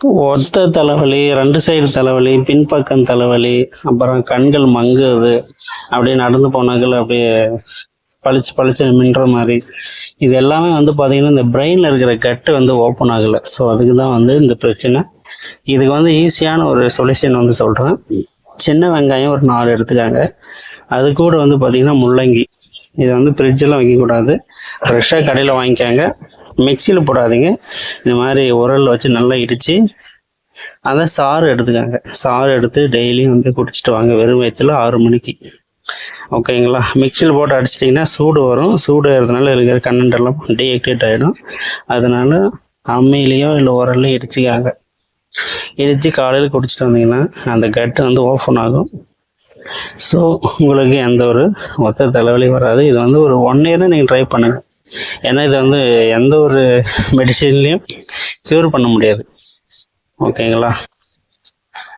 ஒத்த தலைவலி ரெண்டு சைடு தலைவலி பின்பக்கம் தலைவலி அப்புறம் கண்கள் மங்குது. அப்படியே நடந்து போனாக்கள் அப்படியே பளிச்சு பளிச்சு மின்ற மாதிரி. இது எல்லாமே வந்து பார்த்தீங்கன்னா இந்த பிரெயினில் இருக்கிற கட்டு வந்து ஓப்பன் ஆகலை. ஸோ அதுக்கு தான் வந்து இந்த பிரச்சனை. இதுக்கு வந்து ஈஸியான ஒரு சொல்யூஷன் வந்து சொல்கிறேன் சின்ன வெங்காயம் ஒரு நாலு எடுத்துக்காங்க. அது கூட வந்து பார்த்தீங்கன்னா முள்ளங்கி. இதை வந்து ஃப்ரிட்ஜெல்லாம் வைக்கக்கூடாது. ஃப்ரெஷ்ஷாக கடையில் வாங்கிக்காங்க. மிக்சியில் போடாதீங்க. இந்த மாதிரி உரலில் வச்சு நல்லா இடித்து அதை சாறு எடுத்துக்காங்க. சாறு எடுத்து டெய்லியும் வந்து குடிச்சிட்டு வாங்க. வெறும் வயிற்றுல ஆறு மணிக்கு. ஓகேங்களா மிக்சியில் போட்டு அடிச்சிட்டிங்கன்னா சூடு வரும். சூடு இருக்கிறதுனால இருக்கிற கண்ணண்டெல்லாம் எல்லாம் டீஆக்டிவேட் ஆகிடும் அதனால அம்மையிலையோ இல்லை உரல்லையோ இடிச்சிக்காங்க. இடித்து காலையில் குடிச்சிட்டு வந்தீங்கன்னா அந்த கட்டு வந்து ஓப்பன் ஆகும். ஸோ உங்களுக்கு எந்த ஒரு ஒத்த தலைவலியும் வராது. இது வந்து ஒரு ஒன் இயர் நீங்கள் ட்ரை பண்ணுங்கள் ஏன்னா இது வந்து எந்த ஒரு மெடிசின்லேயும் க்யூர் பண்ண முடியாது. ஓகேங்களா